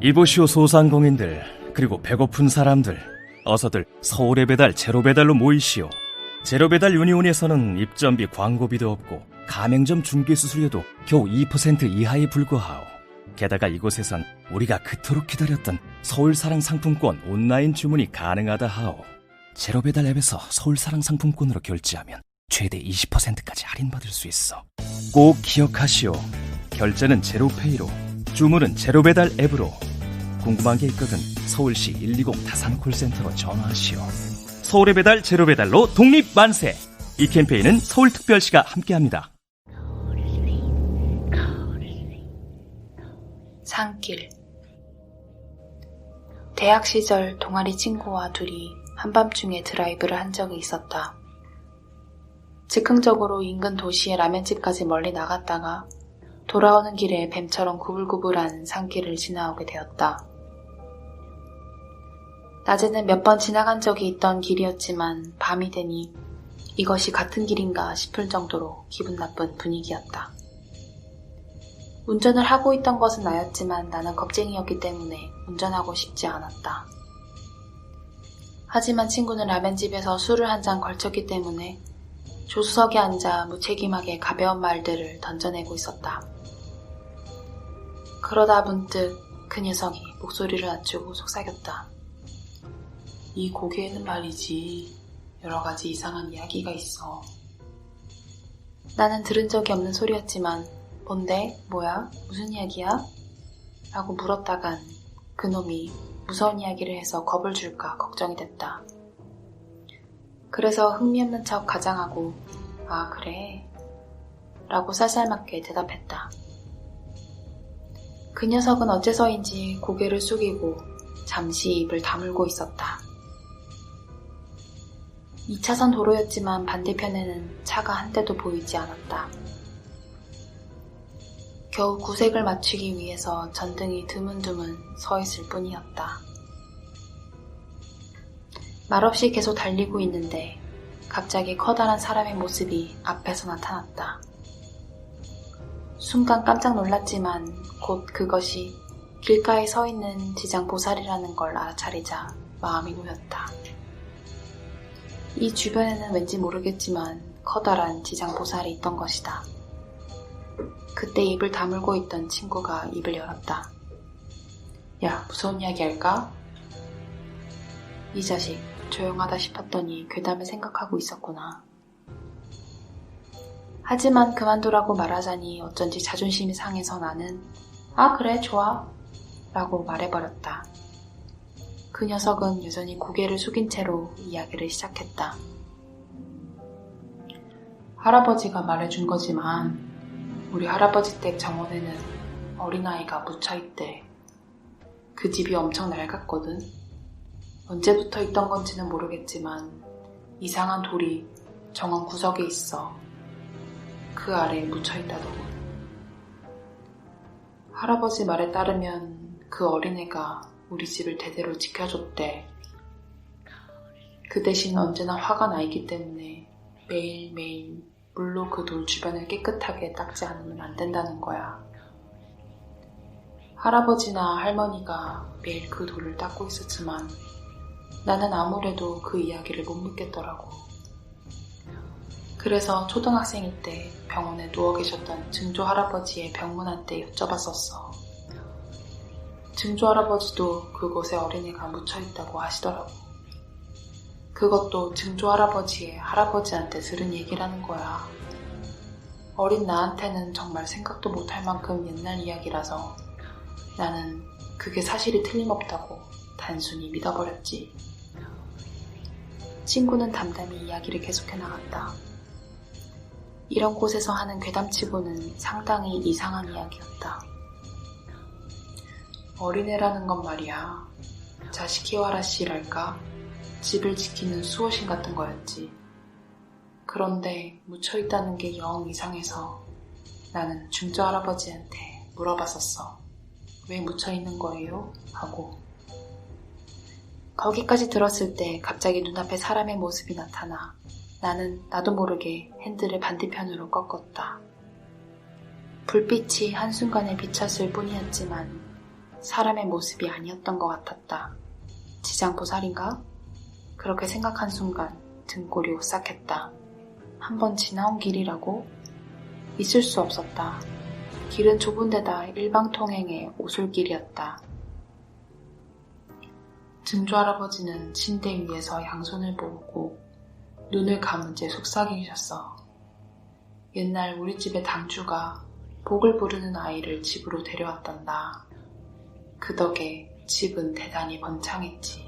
이보시오 소상공인들 그리고 배고픈 사람들 어서들 서울의 배달 제로 배달로 모이시오. 제로 배달 유니온에서는 입점비 광고비도 없고 가맹점 중개 수수료도 겨우 2% 이하에 불과하오. 게다가 이곳에선 우리가 그토록 기다렸던 서울사랑 상품권 온라인 주문이 가능하다 하오. 제로 배달 앱에서 서울사랑 상품권으로 결제하면 최대 20%까지 할인받을 수 있어. 꼭 기억하시오. 결제는 제로페이로, 주문은 제로 배달 앱으로. 궁금한 게 있거든 서울시 120 다산 콜센터로 전화하시오. 서울의 배달 제로 배달로 독립 만세! 이 캠페인은 서울특별시가 함께합니다. 산길 대학 시절 동아리 친구와 둘이 한밤중에 드라이브를 한 적이 있었다. 즉흥적으로 인근 도시의 라면집까지 멀리 나갔다가 돌아오는 길에 뱀처럼 구불구불한 산길을 지나오게 되었다. 낮에는 몇 번 지나간 적이 있던 길이었지만 밤이 되니 이것이 같은 길인가 싶을 정도로 기분 나쁜 분위기였다. 운전을 하고 있던 것은 나였지만 나는 겁쟁이였기 때문에 운전하고 싶지 않았다. 하지만 친구는 라면집에서 술을 한 잔 걸쳤기 때문에 조수석에 앉아 무책임하게 가벼운 말들을 던져내고 있었다. 그러다 문득 그 녀석이 목소리를 낮추고 속삭였다. 이 고개에는 말이지 여러 가지 이상한 이야기가 있어. 나는 들은 적이 없는 소리였지만 뭔데? 뭐야? 무슨 이야기야? 라고 물었다간 그놈이 무서운 이야기를 해서 겁을 줄까 걱정이 됐다. 그래서 흥미없는 척 가장하고 아 그래 라고 쌀쌀맞게 대답했다. 그 녀석은 어째서인지 고개를 숙이고 잠시 입을 다물고 있었다. 2차선 도로였지만 반대편에는 차가 한 대도 보이지 않았다. 겨우 구색을 맞추기 위해서 전등이 드문드문 서 있을 뿐이었다. 말없이 계속 달리고 있는데 갑자기 커다란 사람의 모습이 앞에서 나타났다. 순간 깜짝 놀랐지만 곧 그것이 길가에 서 있는 지장 보살이라는 걸 알아차리자 마음이 놓였다. 이 주변에는 왠지 모르겠지만 커다란 지장 보살이 있던 것이다. 그때 입을 다물고 있던 친구가 입을 열었다. 야, 무서운 이야기 할까? 이 자식, 조용하다 싶었더니 괴담을 생각하고 있었구나. 하지만 그만두라고 말하자니 어쩐지 자존심이 상해서 나는 아, 그래, 좋아. 라고 말해버렸다. 그 녀석은 여전히 고개를 숙인 채로 이야기를 시작했다. 할아버지가 말해준 거지만 우리 할아버지 댁 정원에는 어린아이가 묻혀있대. 그 집이 엄청 낡았거든. 언제부터 있던 건지는 모르겠지만 이상한 돌이 정원 구석에 있어. 그 아래에 묻혀 있다더군. 할아버지 말에 따르면 그 어린애가 우리 집을 대대로 지켜줬대. 그 대신 언제나 화가 나 있기 때문에 매일매일 물로 그 돌 주변을 깨끗하게 닦지 않으면 안 된다는 거야. 할아버지나 할머니가 매일 그 돌을 닦고 있었지만 나는 아무래도 그 이야기를 못 믿겠더라고. 그래서 초등학생일 때 병원에 누워 계셨던 증조 할아버지의 병문안때 여쭤봤었어. 증조 할아버지도 그곳에 어린이가 묻혀 있다고 하시더라고. 그것도 증조 할아버지의 할아버지한테 들은 얘기라는 거야. 어린 나한테는 정말 생각도 못할 만큼 옛날 이야기라서 나는 그게 사실이 틀림없다고 단순히 믿어버렸지. 친구는 담담히 이야기를 계속해 나갔다. 이런 곳에서 하는 괴담치고는 상당히 이상한 이야기였다. 어린애라는 건 말이야. 자식키와라 씨랄까? 집을 지키는 수호신 같은 거였지. 그런데 묻혀있다는 게 영 이상해서 나는 중조 할아버지한테 물어봤었어. 왜 묻혀있는 거예요? 하고. 거기까지 들었을 때 갑자기 눈앞에 사람의 모습이 나타나 나는 나도 모르게 핸들을 반대편으로 꺾었다. 불빛이 한순간에 비쳤을 뿐이었지만 사람의 모습이 아니었던 것 같았다. 지장보살인가? 그렇게 생각한 순간 등골이 오싹했다. 한번 지나온 길이라고? 있을 수 없었다. 길은 좁은 데다 일방통행의 오솔길이었다. 증조 할아버지는 침대 위에서 양손을 모으고 눈을 감은 채 속삭이셨어. 옛날 우리 집의 당주가 복을 부르는 아이를 집으로 데려왔단다. 그 덕에 집은 대단히 번창했지.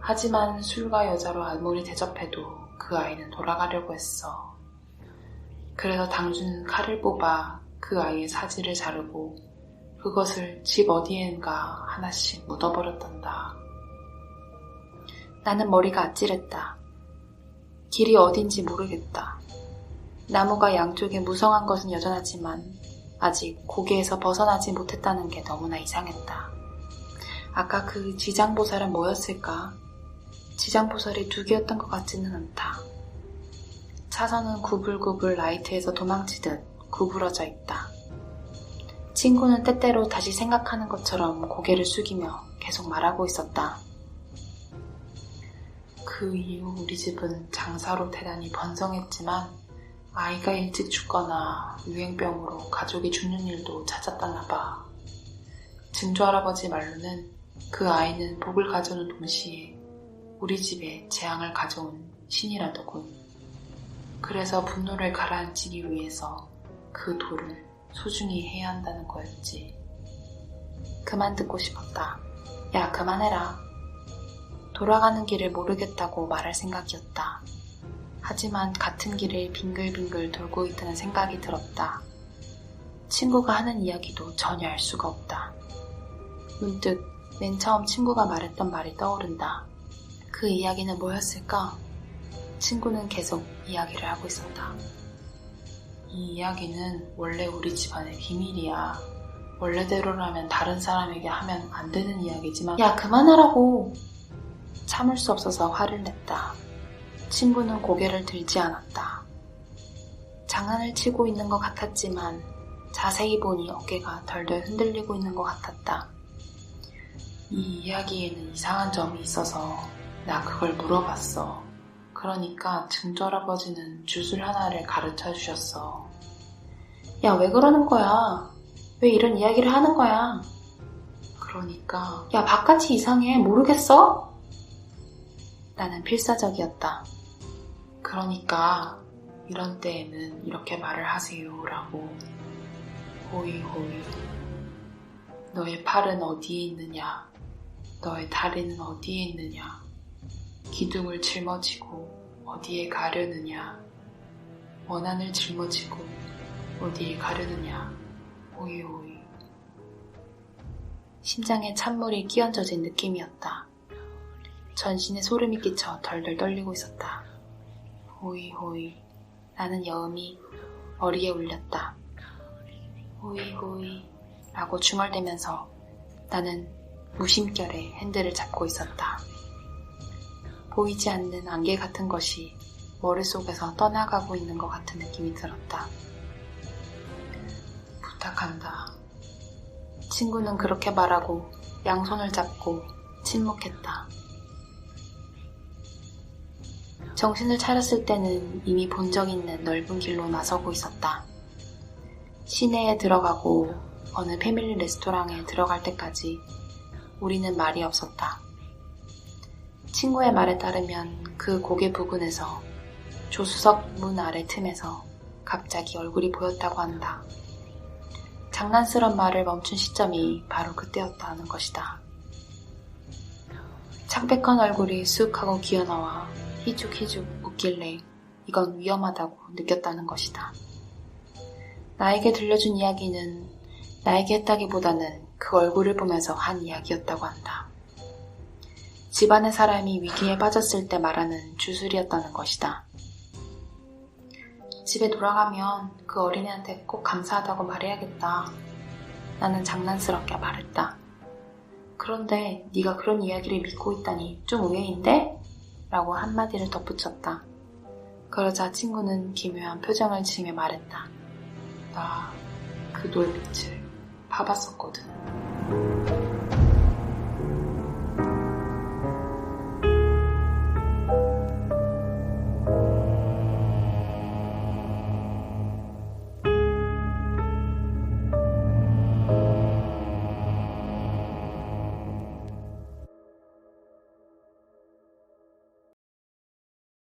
하지만 술과 여자로 아무리 대접해도 그 아이는 돌아가려고 했어. 그래서 당주는 칼을 뽑아 그 아이의 사지를 자르고 그것을 집 어디엔가 하나씩 묻어버렸단다. 나는 머리가 아찔했다. 길이 어딘지 모르겠다. 나무가 양쪽에 무성한 것은 여전하지만 아직 고개에서 벗어나지 못했다는 게 너무나 이상했다. 아까 그 지장보살은 뭐였을까? 지장보살이 두 개였던 것 같지는 않다. 차선은 구불구불 라이트에서 도망치듯 구부러져 있다. 친구는 때때로 다시 생각하는 것처럼 고개를 숙이며 계속 말하고 있었다. 그 이후 우리 집은 장사로 대단히 번성했지만 아이가 일찍 죽거나 유행병으로 가족이 죽는 일도 잦았다나 봐. 증조 할아버지 말로는 그 아이는 복을 가져오는 동시에 우리 집에 재앙을 가져온 신이라더군. 그래서 분노를 가라앉히기 위해서 그 돌을 소중히 해야 한다는 거였지. 그만 듣고 싶었다. 야, 그만해라. 돌아가는 길을 모르겠다고 말할 생각이었다. 하지만 같은 길을 빙글빙글 돌고 있다는 생각이 들었다. 친구가 하는 이야기도 전혀 알 수가 없다. 문득 맨 처음 친구가 말했던 말이 떠오른다. 그 이야기는 뭐였을까? 친구는 계속 이야기를 하고 있었다. 이 이야기는 원래 우리 집안의 비밀이야. 원래대로라면 다른 사람에게 하면 안 되는 이야기지만 야 그만하라고 참을 수 없어서 화를 냈다. 친구는 고개를 들지 않았다. 장난을 치고 있는 것 같았지만 자세히 보니 어깨가 덜덜 흔들리고 있는 것 같았다. 이 이야기에는 이상한 점이 있어서 나 그걸 물어봤어. 그러니까 증조할아버지는 주술 하나를 가르쳐 주셨어. 야, 왜 그러는 거야? 왜 이런 이야기를 하는 거야? 그러니까, 야, 바깥이 이상해. 모르겠어? 나는 필사적이었다. 그러니까, 이런 때에는 이렇게 말을 하세요. 라고. 호이 호이. 너의 팔은 어디에 있느냐? 너의 다리는 어디에 있느냐? 기둥을 짊어지고 어디에 가려느냐? 원한을 짊어지고 어디에 가려느냐? 오이오이. 심장에 찬물이 끼얹어진 느낌이었다. 전신에 소름이 끼쳐 덜덜 떨리고 있었다. 호이 호이. 나는 여음이 머리에 울렸다. 호이 호이. 라고 중얼대면서 나는 무심결에 핸들을 잡고 있었다. 보이지 않는 안개 같은 것이 머릿속에서 떠나가고 있는 것 같은 느낌이 들었다. 부탁한다. 친구는 그렇게 말하고 양손을 잡고 침묵했다. 정신을 차렸을 때는 이미 본 적 있는 넓은 길로 나서고 있었다. 시내에 들어가고 어느 패밀리 레스토랑에 들어갈 때까지 우리는 말이 없었다. 친구의 말에 따르면 그 고개 부근에서 조수석 문 아래 틈에서 갑자기 얼굴이 보였다고 한다. 장난스런 말을 멈춘 시점이 바로 그때였다 하는 것이다. 창백한 얼굴이 쑥 하고 기어나와 희죽희죽 웃길래 이건 위험하다고 느꼈다는 것이다. 나에게 들려준 이야기는 나에게 했다기보다는 그 얼굴을 보면서 한 이야기였다고 한다. 집안의 사람이 위기에 빠졌을 때 말하는 주술이었다는 것이다. 집에 돌아가면 그 어린애한테 꼭 감사하다고 말해야겠다. 나는 장난스럽게 말했다. 그런데 네가 그런 이야기를 믿고 있다니 좀 의외인데? 라고 한마디를 덧붙였다. 그러자 친구는 기묘한 표정을 지으며 말했다. 나그 돌빛을 봐봤었거든.